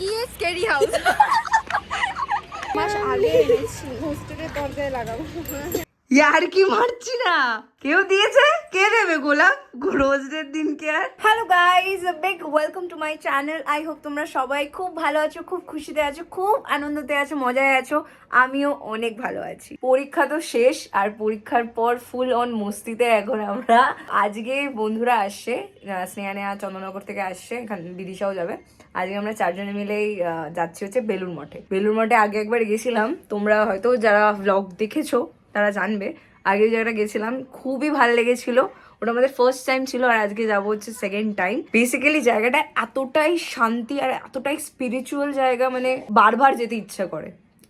গিয়ে scary house মাস আগে এনেছি হোস্টেলের দরজায় লাগাবো। ইয়ার কি মারছি না? কেউ দিয়েছে? কে দেবে গোলাপ? রোজদের দিন কে আর hello guys big welcome to my channel I hope তোমরা সবাই খুব ভালো আছো খুব খুশিতে আছো খুব আনন্দতে আছো মজায় আছো। আমিও অনেক ভালো আছি। পরীক্ষা তো শেষ আর পরীক্ষার পর ফুল অন মস্তিতে এখন আমরা। আজকে বন্ধুরা আসছে আহ, স্নেহা নেহা চন্দ্রনগর থেকে আসছে এখানে বিদিশাও যাবে। আজকে আমরা চারজনে মিলেই যাচ্ছি হচ্ছে বেলুর মঠে। বেলুর মঠে আগে একবার গেছিলাম। তোমরা হয়তো যারা ব্লগ দেখেছ, তারা জানবে। আগে জায়গাটা গেছিলাম, খুবই ভালো লেগেছিল। ওটা আমাদের ফার্স্ট টাইম ছিল আর আজকে যাব হচ্ছে সেকেন্ড টাইম বেসিক্যালি জায়গাটা এতটাই শান্তি আর এতটাই স্পিরিচুয়াল জায়গা মানে বারবার যেতে ইচ্ছা করে।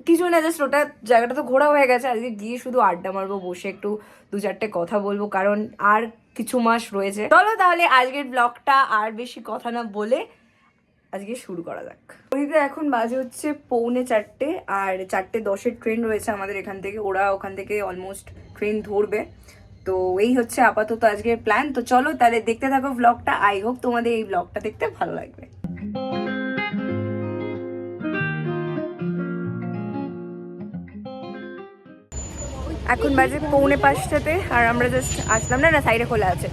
কিছু না জাস্ট ওটা জায়গাটা তো ঘোরা হয়ে গেছে। আজকে গিয়ে শুধু আড্ডা মারবো, বসে একটু দু চারটে কথা বলব, কারণ আর কিছু মাস রয়েছে। চলো তাহলে আজকের ব্লগটা আর বেশি কথা না বলে আজকে শুরু করা যাক। ওইদিকে এখন বাজে হচ্ছে পৌনে চারটে আর চারটে দশের ট্রেন রয়েছে আমাদের এখান থেকে। ওরা ওখান থেকে অলমোস্ট ট্রেন ধরবে। তো এই হচ্ছে আপাতত আজকের প্ল্যান তো চলো তাহলে দেখতে থাকো ব্লগটা আই হোপ তোমাদের এই ব্লগটা দেখতে ভালো লাগবে। এখন বাজে পৌনে পাঁচটাতে আর আমরা জাস্ট আসলাম না না সাইডে খোলা আছে।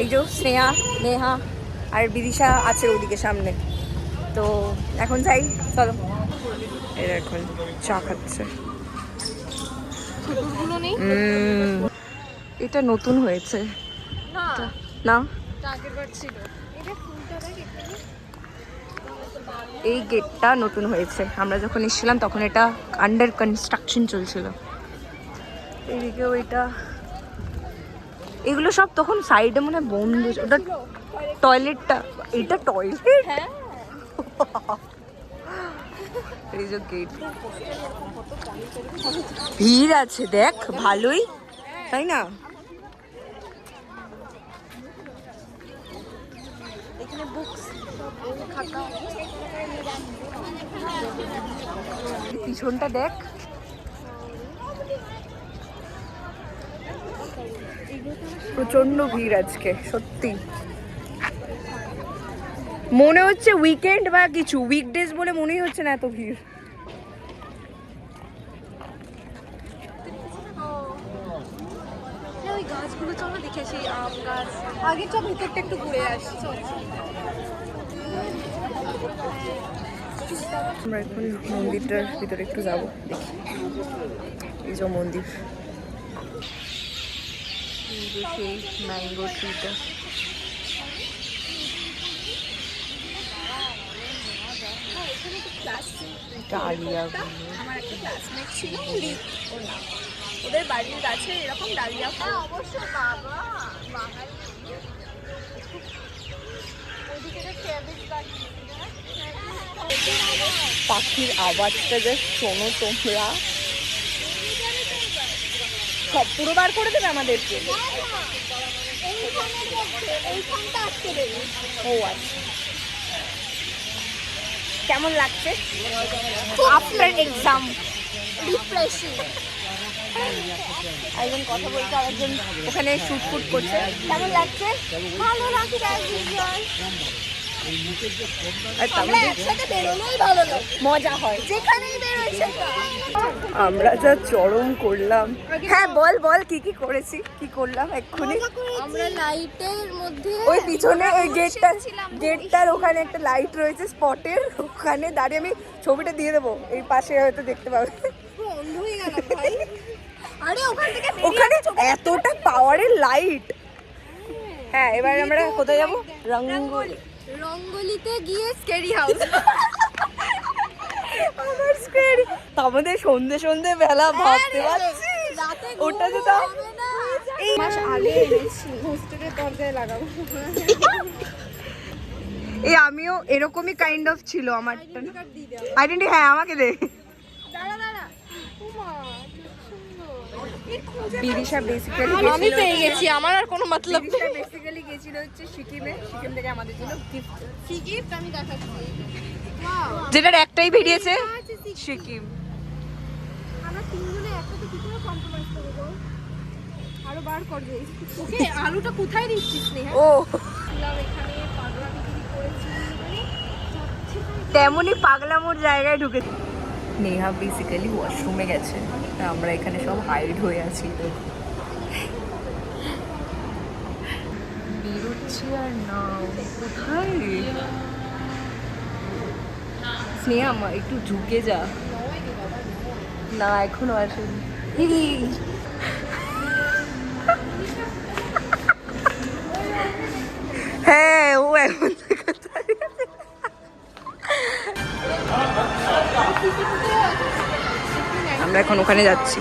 এই যে স্নেহা নেহা আর বিদিশা আছে ওদিকে সামনে। তো এখন যাই চলো। এরা এখন চা খাচ্ছে। এটা নতুন হয়েছে। না। এই গেটটা নতুন হয়েছে। আমরা যখন এসেছিলাম তখন এটা আন্ডার কনস্ট্রাকশন চলছিল। এদিকেও এটা। এগুলো সব তখন সাইডে মনে হয় বন্ধ ওটা টয়লেটটা এটা টয়লেট হ্যাঁ। এই ভিড় আছে দেখ ভালোই তাই না? পিছনটা দেখ। প্রচণ্ড ভিড় আজকে সত্যি। মনে হচ্ছে উইকেন্ড বা কিছু উইকডেজ বলে মনেই হচ্ছে না এত ভিড়। ওই গাছগুলো চলো দেখে আসি আম গাছ। আগে চল ভিতরটা একটু ঘুরে আসি চল আমরা এখন মন্দিরটার ভিতরে একটু যাব দেখি। এই যে মন্দির। এই যে সেই ম্যাঙ্গো ট্রিটা ডালিয়া আমার একটা ক্লাসমেট ছিল উনি ওদের বাড়ির কাছে এরকম ডালিয়া ফুল। অবশ্য বাবা পাখির আওয়াজটা যে শোনো তোমরা। সব পুরো বার করে দেবে আমাদেরকে? ও আচ্ছা। কেমন লাগছে? আফটার এক্সাম রিফ্রেশিং একজন কথা বলতে আরেকজন ওখানে শুট ফুট করছে। কেমন লাগছে? ভালো লাগছে মজা হয়। যেখানেই আমরা যা চরম করলাম। হ্যাঁ বল বল কি কি করেছি? কি করলাম এক্ষুনি? আমরা লাইটের মধ্যে ওই পিছনে ওই গেটটা গেটটার ওখানে একটা লাইট রয়েছে স্পটের। ওখানে দাঁড়িয়ে আমি ছবিটা দিয়ে দেবো। এই পাশে হয়তো দেখতে পাবে। পুরো হয়ে গেল ভাই। আরে ওখান থেকে ওখানে এতটা পাওয়ারের লাইট হ্যাঁ এবার আমরা কোথায় যাব? রঙ্গোলি। রঙ্গলিতে গিয়ে স্কেরি হাউস আমার স্কেরি আমাদের সন্ধে সন্ধে বেলা ভাবতে পারছি রাতে ওটা তো তাও না। এই মাস আগে এনেছি। হোস্টেলের দরজায় লাগাবো। এই আমিও এরকমই কাইন্ড অফ ছিল আমারটা দাও। আইডেন্টি হ্যাঁ আমাকে দে। বিদিশা বেসিক্যালি আমি পেয়ে গেছি আমার আর কোনো মতলব বিদিশা বেসিক্যালি গেছিল হচ্ছে সিকিমে সিকিম থেকে আমাদের জন্য গিফট কি গিফট আমি দেখাচ্ছি। যেটার একটাই বেরিয়েছে সিকিম। আমরা তিনজনে একসাথে কি করে কম্প্রোমাইজ করব আরও বার করবে। ওকে আলুটা কোথায় দিচ্ছিস স্নেহা? ও। ছিলাম এখানে পাগলা বিক্রি করেছি মানে তেমনই পাগলামোর জায়গায় ঢুকে নেহা বেসিক্যালি ওয়াশরুমে গেছে। আমরা এখানে সব হাইড হয়ে আছি। তো বেরোচ্ছি আর না, কোথায়? স্নেহা, মা, একটু ঝুঁকে যা। না, এখনও আসেনি। হ্যাঁ ও এখন আমরা এখন ওখানে যাচ্ছি।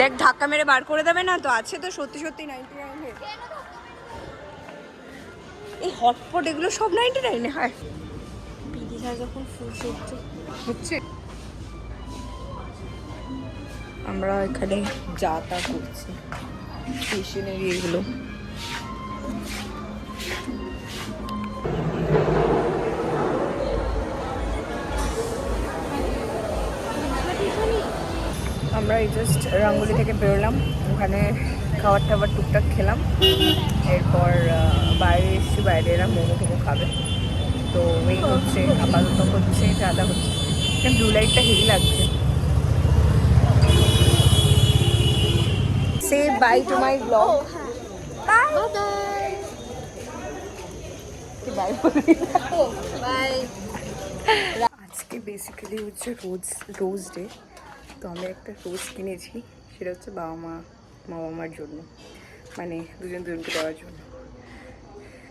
দেখ ধাক্কা মেরে বার করে দেবে না তো আছে তো সত্যি সত্যি নাইনটি নাইনে এই হটপট এগুলো সব নাইনটি নাইনে হয়। বিদিশা যখন ফুল হচ্ছে। হচ্ছে? আমরা এখানে যা তা করছি। স্টেশনারি এগুলো। আমরা এই জাস্ট রঙ্গলি থেকে বেরোলাম। ওখানে খাবার টাবার টুকটাক খেলাম। এরপর বাইরে এসেছি বাইরে এরা মোমো টোমো খাবে। তো এই হচ্ছে আপাতত হচ্ছে চাঁদা হচ্ছে। এখানে ব্লু লাইটটা হেভি লাগছে। Say bye to my blog bye bye আজকে বেসিক্যালি হচ্ছে রোজ রোজ ডে তো আমি একটা রোজ কিনেছি সেটা হচ্ছে বাবা মা বাবা মার জন্য। মানে দুজন দুজনকে দেওয়ার জন্য।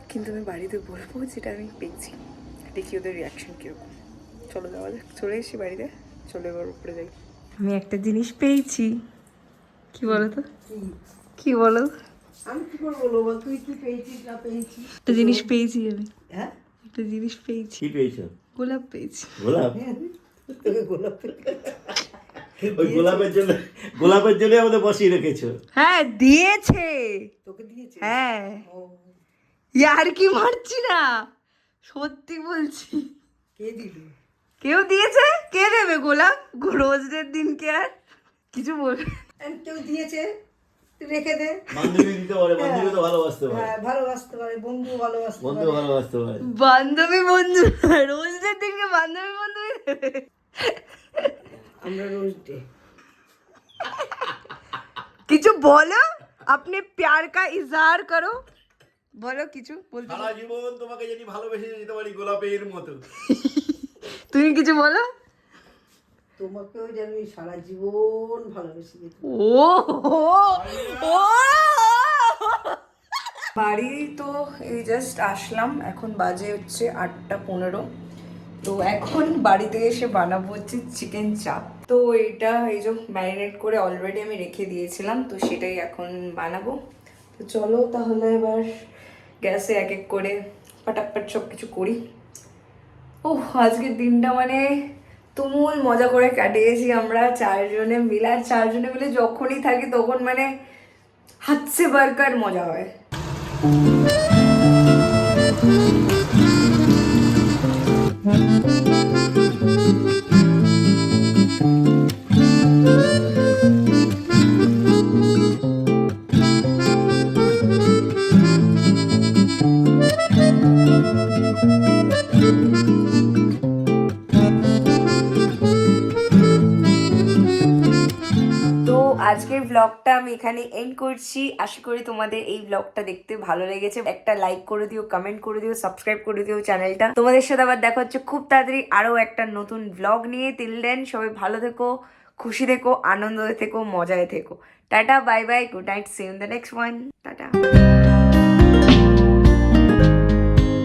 কিন্তু আমি বাড়িতে বলব যেটা আমি পেয়েছি দেখি ওদের রিয়াকশন কীরকম। চলো যাওয়া যাক চলে এসেছি বাড়িতে চলে এবার উপরে যাই। আমি একটা জিনিস পেয়েছি। কি বলো তো কি? বলো? আমি কি করে বলব তুই কি পেয়েছিস না পেয়েছিস? একটা জিনিস পেয়েছি আমি। হ্যাঁ? একটা জিনিস পেয়েছি। কি পেয়েছ? গোলাপ পেয়েছি। গোলাপ? তোকে গোলাপ ওই গোলাপের জন্য গোলাপের জন্য আমাদের বসিয়ে রেখেছো হ্যাঁ দিয়েছে। তোকে দিয়েছে? হ্যাঁ। ও, ইয়ার কি মারছি না? সত্যি বলছি। কে দিল কেউ দিয়েছে? কে দেবে গোলাপ? রোজ ডের দিন কে আর কিছু বল কেউ দিয়েছে? রেখে দে। বান্ধবী দিতে পারে বান্ধবী তো ভালোবাসতে পারে। হ্যাঁ ভালোবাসতে পারে বন্ধু ভালোবাসতে বন্ধু পারে। ভালোবাসতে পারে। বান্ধবী বন্ধু রোজ ডের দিনকে বান্ধবী বান্ধবী দেবে। আমরা রোজ ডে কিছু বলো? আপনি প্যার কা ইজহার করো। বলো কিছু বলতে সারা জীবন তোমাকে যদি ভালোবেসে যেতে পারি গোলাপের মতো। তুমি কিছু বলো? তোমাকেও যেন আমি সারা জীবন ভালোবেসে যেতে ও ও বাড়ি তো এই জাস্ট আসলাম এখন বাজে হচ্ছে আটটা পনেরো। তো এখন বাড়িতে এসে বানাবো হচ্ছে চিকেন চাপ তো এটা এই যে ম্যারিনেট করে অলরেডি আমি রেখে দিয়েছিলাম, তো সেটাই এখন বানাবো। তো চলো তাহলে এবার গ্যাসে এক এক করে পাটাপ্পাট সব কিছু করি। ও আজকের দিনটা মানে তুমুল মজা করে কাটিয়েছি আমরা চারজনে মিলে। আর চারজনে মিলে যখনই থাকি তখন মানে হাতসে বারকার মজা হয়। ব্লগটা আমি এখানে এন্ড করছি। আশা করি তোমাদের এই ব্লগটা দেখতে ভালো লেগেছে। একটা লাইক করে দিও কমেন্ট করে দিও সাবস্ক্রাইব করে দিও চ্যানেলটা তোমাদের সাথে আবার দেখা হচ্ছে খুব তাড়াতাড়ি আরও একটা নতুন ব্লগ নিয়ে। তিল দেন সবাই ভালো থেকো, খুশি থেকো, আনন্দ থেকো, মজায় থেকো। Tata bye bye good night see the next one tata.